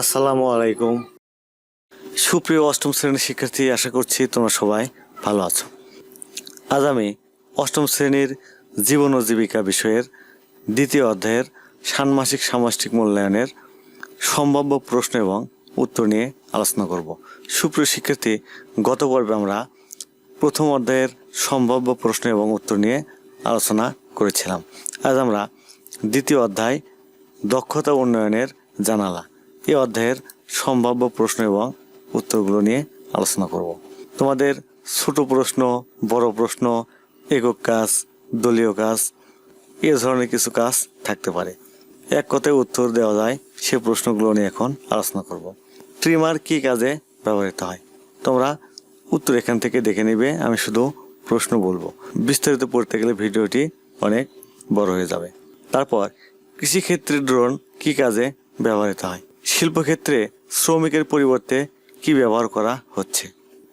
আসসালামু আলাইকুম। সুপ্রিয় অষ্টম শ্রেণির শিক্ষার্থী, আশা করছি তোমরা সবাই ভালো আছো। আজ আমি অষ্টম শ্রেণির জীবন ও জীবিকা বিষয়ের দ্বিতীয় অধ্যায়ের ষান্মাসিক সামষ্টিক মূল্যায়নের সম্ভাব্য প্রশ্ন এবং উত্তর নিয়ে আলোচনা করব। সুপ্রিয় শিক্ষার্থী, গত পর্বে আমরা প্রথম অধ্যায়ের সম্ভাব্য প্রশ্ন এবং উত্তর নিয়ে আলোচনা করেছিলাম। আজ আমরা দ্বিতীয় অধ্যায় দক্ষতা উন্নয়নের জানালা এই অধ্যায়ের সম্ভাব্য প্রশ্ন এবং উত্তরগুলো নিয়ে আলোচনা করব। তোমাদের ছোট প্রশ্ন, বড় প্রশ্ন, একক কাজ, দলীয় কাজ, এ ধরনের কিছু কাজ থাকতে পারে। এক কথায় উত্তর দেওয়া যায়, সে প্রশ্নগুলো নিয়ে এখন আলোচনা করব। ট্রিমার কি কাজে ব্যবহৃত হয়? তোমরা উত্তর এখান থেকে দেখে নেবে, আমি শুধু প্রশ্ন বলব। বিস্তারিত পড়তে গেলে ভিডিওটি অনেক বড় হয়ে যাবে। তারপর, কৃষিক্ষেত্রে ড্রোন কি কাজে ব্যবহৃত হয়? শিল্পক্ষেত্রে শ্রমিকের পরিবর্তে কি ব্যবহার করা হচ্ছে?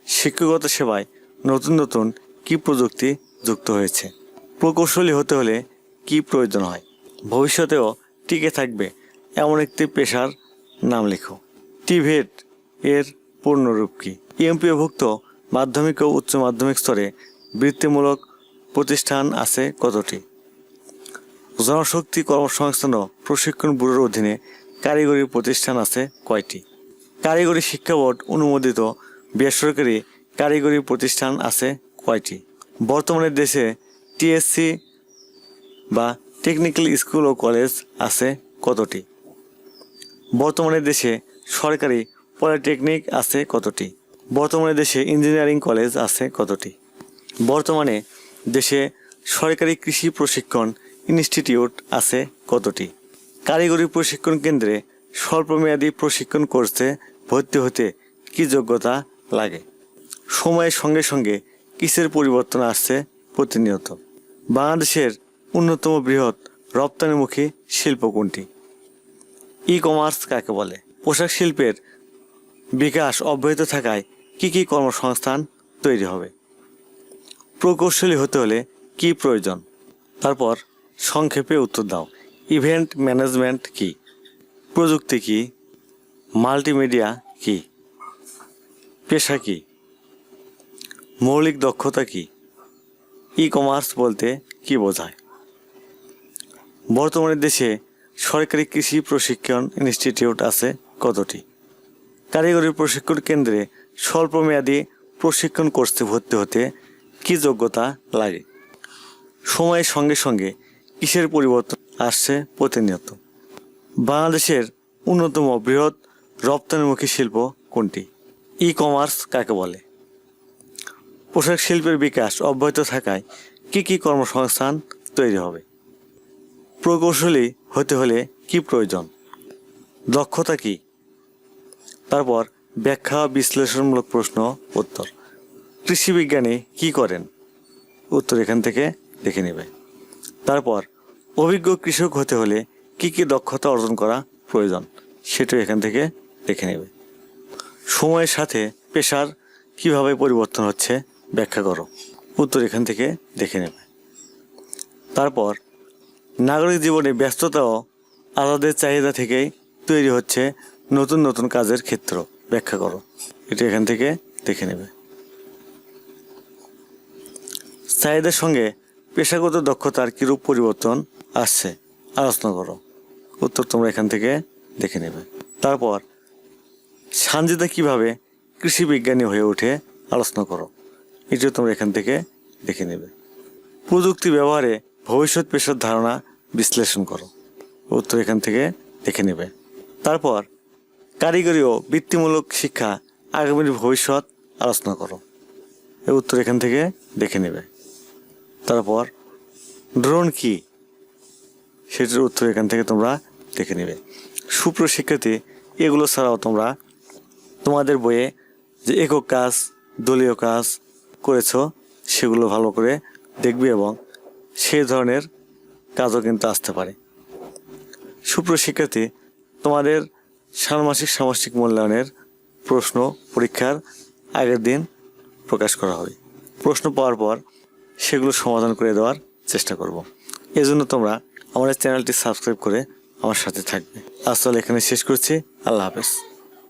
শিক্ষাগত সেবায় নতুন নতুন কি প্রযুক্তি যুক্ত হয়েছে? প্রকৌশলী হতে হলে কি প্রয়োজন হয়? ভবিষ্যতেও টিকে থাকবে এমন একটি পেশার নাম লেখো। টিভেট এর পূর্ণরূপ কি? ইএমপিওভুক্ত মাধ্যমিক ও উচ্চ মাধ্যমিক স্তরে বৃত্তিমূলক প্রতিষ্ঠান আছে কতটি? জনশক্তি কর্মসংস্থান ও প্রশিক্ষণ ব্যুরোর অধীনে কারিগরি প্রতিষ্ঠান আছে কয়টি? কারিগরি শিক্ষা বোর্ড অনুমোদিত বেসরকারি কারিগরি প্রতিষ্ঠান আছে কয়টি? বর্তমানে দেশে টিএসসি বা টেকনিক্যাল স্কুল ও কলেজ আছে কতটি? বর্তমানে দেশে সরকারি পলিটেকনিক আছে কতটি? বর্তমানে দেশে ইঞ্জিনিয়ারিং কলেজ আছে কতটি? বর্তমানে দেশে সরকারি কৃষি প্রশিক্ষণ ইনস্টিটিউট আছে কতটি? কারিগরি প্রশিক্ষণ কেন্দ্রে স্বল্পমেয়াদী প্রশিক্ষণ কোর্সে ভর্তি হতে কি যোগ্যতা লাগে? সময়ের সঙ্গে সঙ্গে কিসের পরিবর্তন আসছে প্রতিনিয়ত? বাংলাদেশের অন্যতম বৃহৎ রপ্তানিমুখী শিল্প কোনটি? ই কমার্স কাকে বলে? পোশাক শিল্পের বিকাশ অব্যাহত থাকায় কি কি কর্মসংস্থান তৈরি হবে? প্রকৌশলী হতে হলে কি প্রয়োজন? তারপর সংক্ষেপে উত্তর দাও। ইভেন্ট ম্যানেজমেন্ট কি? প্রযুক্তি কি? মাল্টিমিডিয়া কি? পেশা কি? মৌলিক দক্ষতা কি? ই কমার্স বলতে কি বোঝায়? বর্তমানে দেশে সরকারি কৃষি প্রশিক্ষণ ইনস্টিটিউট আছে কতটি? কারিগরি প্রশিক্ষণ কেন্দ্রে স্বল্পমেয়াদী প্রশিক্ষণ কোর্সে ভর্তি হতে কি যোগ্যতা লাগে? সময়ের সঙ্গে সঙ্গে কিসের পরিবর্তন? আসছে প্রতিনিয়ত। বাংলাদেশের অন্যতম বৃহৎ রপ্তানিমুখী শিল্প কোনটি? ই কমার্স কাকে বলে? পোশাক শিল্পের বিকাশ অব্যাহত থাকায় কি কি কর্মসংস্থান তৈরি হবে? প্রকৌশলী হতে হলে কি প্রয়োজন? দক্ষতা কি? তারপর ব্যাখ্যা বিশ্লেষণমূলক প্রশ্ন, উত্তর। কৃষি বিজ্ঞানী কি করেন? উত্তর এখান থেকে দেখে নেবে। তারপর অভিজ্ঞ কৃষক হতে হলে কি কি দক্ষতা অর্জন করা প্রয়োজন, সেটা এখান থেকে দেখে নেবে। সময়ের সাথে পেশার কীভাবে পরিবর্তন হচ্ছে ব্যাখ্যা করো, উত্তর এখান থেকে দেখে নেবে। তারপর, নাগরিক জীবনে ব্যস্ততাও আলাদের চাহিদা থেকেই তৈরি হচ্ছে নতুন নতুন কাজের ক্ষেত্র, ব্যাখ্যা করো, এটা এখান থেকে দেখে নেবে। চাহিদার সঙ্গে পেশাগত দক্ষতার কিরূপ পরিবর্তন আসছে? আলোচনা করো। উত্তর তোমরা এখান থেকে দেখে নেবে। তারপর, সানজিদা কীভাবে কৃষি বিজ্ঞানী হয়ে ওঠে আলোচনা করো? এটিও তোমরা এখান থেকে দেখে নেবে। প্রযুক্তি ব্যবহারে ভবিষ্যৎ পেশার ধারণা বিশ্লেষণ করো। উত্তর এখান থেকে দেখে নেবে। তারপর, কারিগরি ও বৃত্তিমূলক শিক্ষা আগামীর ভবিষ্যৎ আলোচনা করো। এর উত্তর এখান থেকে দেখে নেবে। তারপর, ড্রোন কি? সেটার উত্তর এখান থেকে তোমরা দেখে নেবে। সুপ্রশিক্ষার্থী এগুলো ছাড়াও তোমরা তোমাদের বইয়ে যে একক কাজ, দলীয় কাজ করেছ, সেগুলো ভালো করে দেখবে এবং সেই ধরনের কাজও কিন্তু আসতে পারে। সুপ্রশিক্ষার্থী তোমাদের ষান্মাসিক সামষ্টিক মূল্যায়নের প্রশ্ন পরীক্ষার আগের দিন প্রকাশ করা হবে প্রশ্ন পাওয়ার পর সেগুলো সমাধান করে দেওয়ার চেষ্টা করব। এজন্য তোমরা আমার চ্যানেলটি সাবস্ক্রাইব করে আমার সাথে থাকবে। আসলে এখানে শেষ করছি। আল্লাহ হাফেজ।